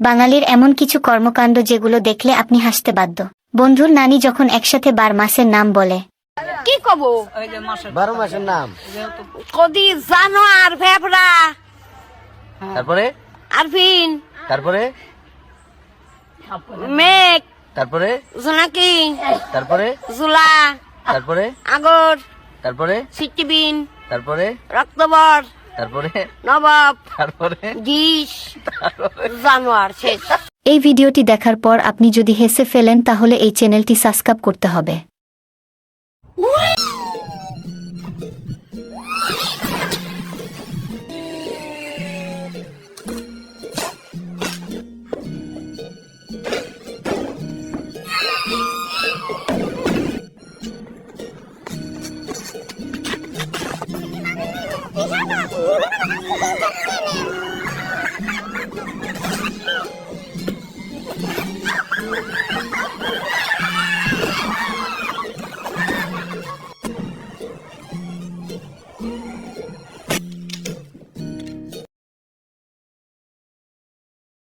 বাঙালির এমন কিছু কর্মকাণ্ড যেগুলো দেখলে আপনি হাসতে বাধ্য। বন্ধুর নানি যখন একসাথে বার মাসের নাম বলে। কি কব? বারো মাসের নাম। কদি জানোয়ার ভেবরা তারপরে? আরফিন তারপরে? মেঘ। তারপরে? জোনাকি। তারপরে? জুলা। তারপরে? আগর। তারপরে? সিটিবিন। তারপরে? রক্তবর। তারপরে? নবাব। তারপরে? ডিশ। এই ভিডিওটি দেখার পর আপনি যদি হেসে ফেলেন তাহলে এই চ্যানেলটি সাবস্ক্রাইব করতে হবে। Oh, Ha ha ha ha!